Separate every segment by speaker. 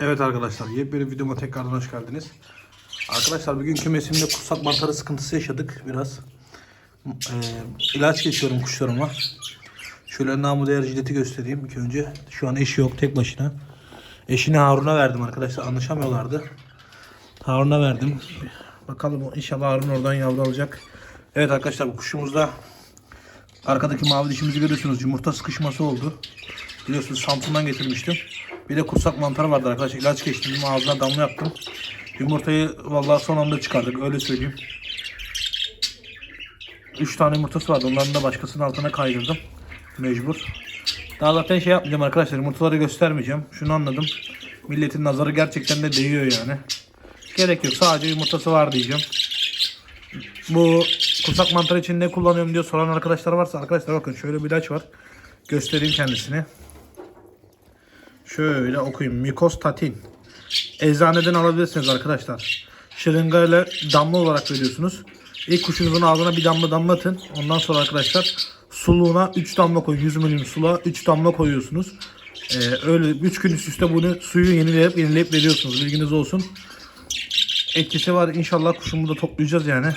Speaker 1: Evet arkadaşlar yepyeni videoma tekrardan hoş geldiniz. Arkadaşlar bugün kümesimde kursak mantarı sıkıntısı yaşadık biraz. Ee, ilaç geçiyorum kuşlarıma. Şöyle namı değer jileti göstereyim ilk önce. Şu an eşi yok tek başına. Eşini Harun'a verdim arkadaşlar anlaşamıyorlardı. Harun'a verdim. Bakalım inşallah Harun oradan yavru alacak. Evet arkadaşlar kuşumuzda arkadaki mavi dişimizi görüyorsunuz. Yumurta sıkışması oldu. Biliyorsunuz Samsun'dan getirmiştim. Bir de kursak mantarı vardı arkadaşlar. İlaç geçtim. Ağzına damla yaptım. Yumurtayı vallahi son anda çıkardık. Öyle söyleyeyim. 3 tane yumurtası vardı. Onların da başkasının altına kaydırdım. Mecbur. Daha zaten şey yapmayacağım arkadaşlar. Yumurtaları göstermeyeceğim. Şunu anladım. Milletin nazarı gerçekten de değiyor yani. Gerek yok. Sadece yumurtası var diyeceğim. Bu kursak mantarı için ne kullanıyorum diye soran arkadaşlar varsa arkadaşlar bakın şöyle bir ilaç var. Göstereyim kendisini. Şöyle okuyayım. Mikostatin. Eczaneden alabilirsiniz arkadaşlar. Şırıngayla damla olarak veriyorsunuz. İlk kuşunuzun ağzına bir damla damlatın. Ondan sonra arkadaşlar suluğuna 3 damla koyun. 100 milim suluğa 3 damla koyuyorsunuz. Ee, öyle 3 gün üst üste bunu suyu yenileyip yenileyip veriyorsunuz. Bilginiz olsun. Etkisi var. İnşallah kuşumu da toplayacağız yani.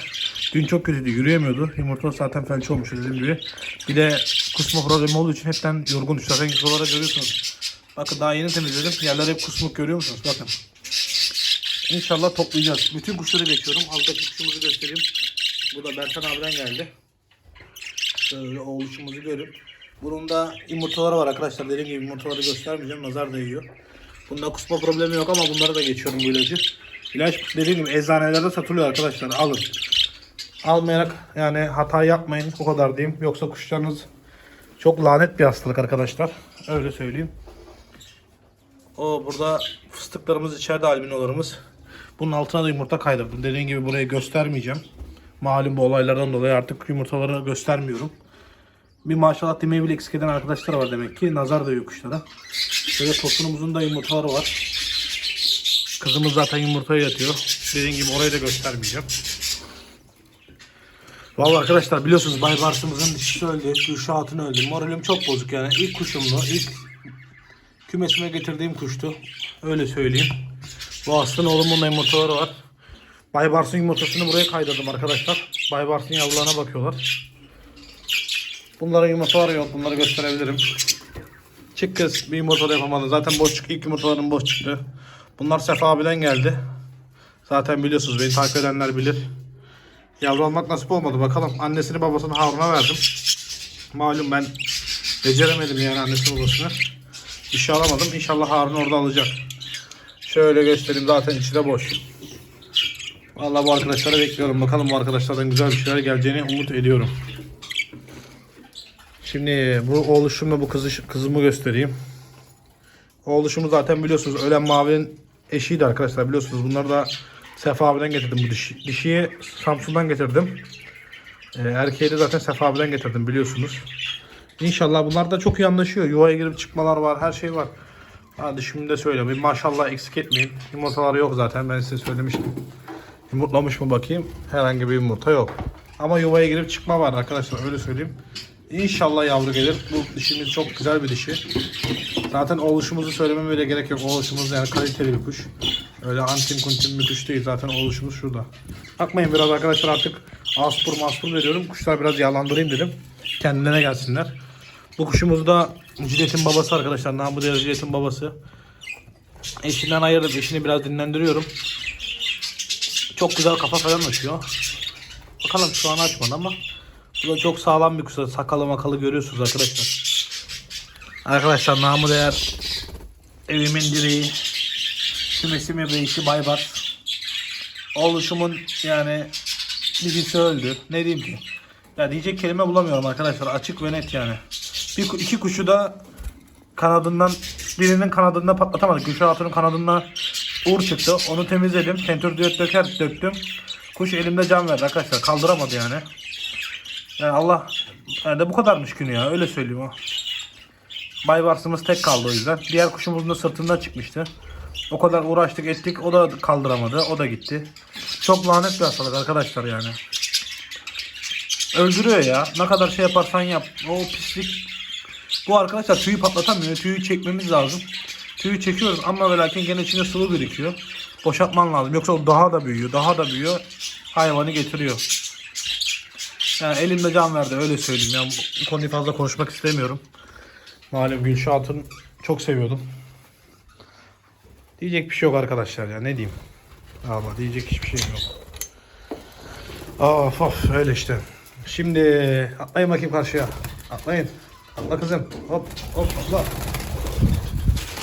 Speaker 1: Dün çok kötüydü. Yürüyemiyordu. Yumurta zaten felç olmuş dediğim gibi. Bir de kusma problemi olduğu için hepten yorgun. Zaten olarak görüyorsunuz. Bakın daha yeni temizledim. Yerler hep kusmuk görüyor musunuz? Bakın. İnşallah toplayacağız. Bütün kuşları geçiyorum. Alttaki kuşumuzu göstereyim. Bu da Bertan abiden geldi. Şöyle oğluşumuzu görün. Bunun da yumurtaları var arkadaşlar. Dediğim gibi yumurtaları göstermeyeceğim. Nazar değiyor. Bunda kusma problemi yok ama bunları da geçiyorum bu ilacı. İlaç dediğim gibi eczanelerde satılıyor arkadaşlar. Alın. Almayarak yani hata yapmayın. O kadar diyeyim. Yoksa kuşlarınız çok lanet bir hastalık arkadaşlar. Öyle söyleyeyim. O burada fıstıklarımız içeride albinolarımız. Bunun altına da yumurta kaydırdım. Dediğim gibi burayı göstermeyeceğim. Malum bu olaylardan dolayı artık yumurtaları göstermiyorum. Bir maşallah demeyi bile eksik eden arkadaşlar var demek ki. Nazar da yok kuşlara. Böyle tosunumuzun da yumurtaları var. Kızımız zaten yumurtaya yatıyor. Dediğim gibi orayı da göstermeyeceğim. Vallahi arkadaşlar biliyorsunuz Bay Bars'ımızın dişisi öldü. Gülşah Hatun öldü. Moralim çok bozuk yani. İlk kuşumdu. ilk kümesime getirdiğim kuştu. Öyle söyleyeyim. Bu aslında oğlumun yumurtaları var. Bay Bars'ın yumurtasını buraya kaydırdım arkadaşlar. Bay Bars'ın yavrularına bakıyorlar. Bunlara yumurtalar yok. Bunları gösterebilirim. Çık kız bir yumurta da yapamadın. Zaten boş çık. İlk yumurtaların boş çıktı. Bunlar Sefa abiden geldi. Zaten biliyorsunuz beni takip edenler bilir. Yavru almak nasip olmadı bakalım. Annesini babasını Harun'a verdim. Malum ben beceremedim yani annesini babasını. Şey alamadım. İnşallah Harun orada alacak. Şöyle göstereyim zaten içi de boş. Vallahi bu arkadaşları bekliyorum. Bakalım bu arkadaşlardan güzel bir şeyler geleceğini umut ediyorum. Şimdi bu oğluşumla bu kızı, kızımı göstereyim. Oğluşumu zaten biliyorsunuz ölen mavinin eşiydi arkadaşlar biliyorsunuz. Bunları da Sefa abiden getirdim bu dişi. Dişiyi Samsun'dan getirdim. Ee, erkeği de zaten Sefa abiden getirdim biliyorsunuz. İnşallah bunlar da çok iyi anlaşıyor. Yuvaya girip çıkmalar var, her şey var. Hadi şimdi de söyleyeyim. Bir Maşallah eksik etmeyin. Yumurtaları yok zaten ben size söylemiştim. Yumurtlamış mı bakayım? Herhangi bir yumurta yok. Ama yuvaya girip çıkma var arkadaşlar öyle söyleyeyim. İnşallah yavru gelir. Bu dişimiz çok güzel bir dişi. Zaten oluşumuzu söylememe bile gerek yok. Oluşumuz yani kaliteli bir kuş. Öyle antin kuntin bir kuş değil. Zaten oluşumuz şurada. Bakmayın biraz arkadaşlar artık aspur maspur veriyorum. Kuşlar biraz yağlandırayım dedim. Kendilerine gelsinler. Bu kuşumuz da Cilet'in babası arkadaşlar. Namı değer Cilet'in babası. Eşinden ayırdım. Eşini biraz dinlendiriyorum. Çok güzel kafa falan açıyor. Bakalım şu an açmadı ama bu da çok sağlam bir kuş. Sakalı makalı görüyorsunuz arkadaşlar. Arkadaşlar namı değer evimin direği. Kümesim bebeği Baybars. Oluşumun yani birisi öldü. Ne diyeyim ki? Ya diyecek kelime bulamıyorum arkadaşlar. Açık ve net yani. Bir, iki kuşu da kanadından birinin kanadından patlatamadık. Gülşah Hatun'un kanadından uğur çıktı. Onu temizledim. Tentür diyot döker döktüm. Kuş elimde can verdi arkadaşlar. Kaldıramadı yani. Yani Allah yani de bu kadarmış günü ya. Öyle söyleyeyim o. Baybars'ımız tek kaldı o yüzden. Diğer kuşumuzun da sırtından çıkmıştı. O kadar uğraştık ettik. O da kaldıramadı. O da gitti. Çok lanet bir hastalık arkadaşlar yani. Öldürüyor ya. Ne kadar şey yaparsan yap. O pislik. Bu arkadaşlar tüyü patlatamıyor. Tüyü çekmemiz lazım. Tüyü çekiyoruz ama ve lakin gene içinde sıvı birikiyor. Boşaltman lazım. Yoksa o daha da büyüyor. Daha da büyüyor. Hayvanı getiriyor. Yani elimde can verdi öyle söyleyeyim. Yani bu konuyu fazla konuşmak istemiyorum. Malum Gülşah Hatun çok seviyordum. Diyecek bir şey yok arkadaşlar ya ne diyeyim. Ama diyecek hiçbir şeyim yok. Of of öyle işte. Şimdi atlayın bakayım karşıya. Atlayın. Atla kızım. Hop hop atla.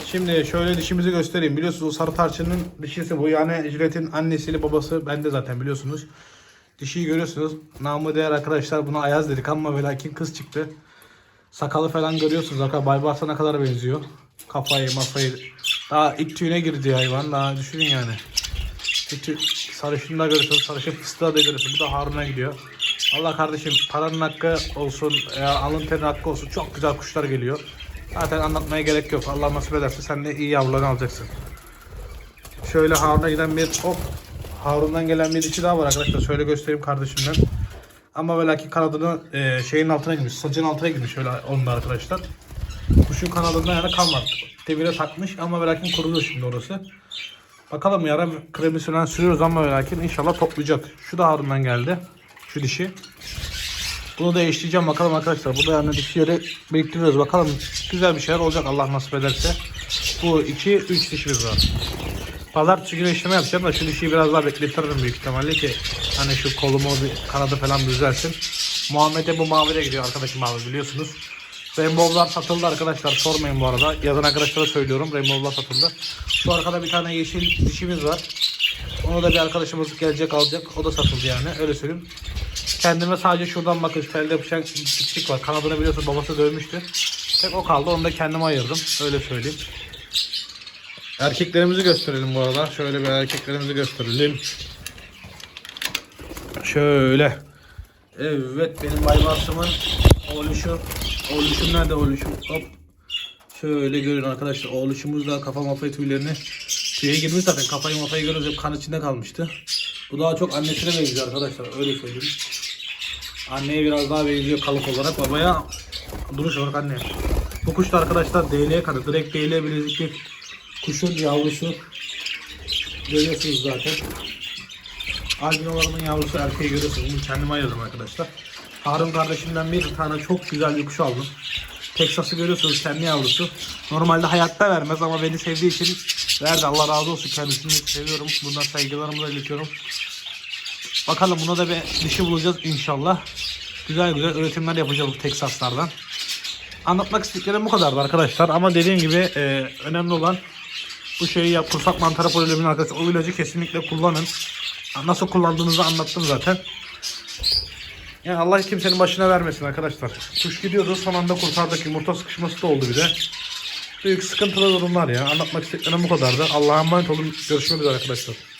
Speaker 1: Şimdi şöyle dişimizi göstereyim. Biliyorsunuz o sarı tarçının dişisi bu. Yani Jilet'in annesiyle babası bende zaten biliyorsunuz. Dişiyi görüyorsunuz. Namı değer arkadaşlar buna Ayaz dedik ama ve kız çıktı. Sakalı falan görüyorsunuz. Arkadaşlar Baybars'a kadar benziyor. Kafayı mafayı. Daha ilk tüyüne girdi hayvan. Daha düşünün yani. İlk sarışını da görüyorsunuz. Sarışın fıstığı da görüyorsunuz. Bu da Harun'a gidiyor. Allah kardeşim paranın hakkı olsun. Ya alın terin hakkı olsun. Çok güzel kuşlar geliyor. Zaten anlatmaya gerek yok. Allah nasip ederse sen de iyi yavrularını alacaksın. Şöyle Harun'a giden bir hop. Harun'dan gelen bir dişi daha var arkadaşlar. Şöyle göstereyim kardeşimden. Ama ve lakin kanadını e, şeyin altına girmiş. Saçın altına girmiş öyle onda arkadaşlar. Kuşun kanadında yani kalmadı. Devire takmış ama ve lakin kuruluyor şimdi orası. Bakalım yarın kremi süren sürüyoruz ama ve lakin inşallah toplayacak. Şu da Harun'dan geldi. Şu dişi. Bunu da eşleyeceğim bakalım arkadaşlar. Burada yani dişleri biriktiriyoruz. Bakalım güzel bir şeyler olacak Allah nasip ederse. Bu iki, üç dişimiz var. Pazartesi günü işleme yapacağım da şu dişiyi biraz daha bekletirim büyük ihtimalle ki hani şu kolumu kanadı falan düzelsin. Muhammed'e bu mavide gidiyor arkadaşım abi biliyorsunuz. Rainbow'lar satıldı arkadaşlar sormayın bu arada. Yazan arkadaşlara söylüyorum Rainbow'lar satıldı. Şu arkada bir tane yeşil dişimiz var. Onu da bir arkadaşımız gelecek alacak. O da satıldı yani öyle söyleyeyim. Kendime sadece şuradan bakın telde yapışan bir dişlik var. Kanadını biliyorsun babası dövmüştü. Tek o kaldı onu da kendime ayırdım. Öyle söyleyeyim. Erkeklerimizi gösterelim bu arada. Şöyle bir erkeklerimizi gösterelim. Şöyle. Evet benim Baybars'ımın oğluşu. Oğluşum nerede oğluşum? Hop. Şöyle görün arkadaşlar. Oğluşumuz da kafa mafya tüylerini tüye girmiş zaten. Kafayı mafayı görüyoruz. Hep kan içinde kalmıştı. Bu daha çok annesine benziyor arkadaşlar. Öyle söyleyeyim. Anneye biraz daha benziyor kalıp olarak. Babaya duruş olarak anne. Bu kuş da arkadaşlar DL kanı. Direkt DL bilezik bir kuşun yavrusu. Görüyorsunuz zaten. Albinolarımın yavrusu erkeği görüyorsunuz. Bunu kendime ayırdım arkadaşlar. Harun kardeşimden bir tane çok güzel bir kuş aldım. Texas'ı görüyorsunuz kendi yavrusu. Normalde hayatta vermez ama beni sevdiği için verdi. Allah razı olsun kendisini seviyorum. Bundan saygılarımı da iletiyorum. Bakalım buna da bir dişi bulacağız inşallah. Güzel güzel üretimler yapacağız bu Texas'lardan. Anlatmak istediklerim bu kadardı arkadaşlar. Ama dediğim gibi e, önemli olan bu şeyi yap. Kursak mantarı problemini arkadaşlar. O ilacı kesinlikle kullanın. Nasıl kullandığınızı anlattım zaten. Yani Allah kimsenin başına vermesin arkadaşlar. Kuş gidiyordu son anda kurtardık. Yumurta sıkışması da oldu bir de. Büyük sıkıntılı durumlar ya. Anlatmak istediklerim bu kadardı. Allah'a emanet olun. Görüşmek üzere arkadaşlar.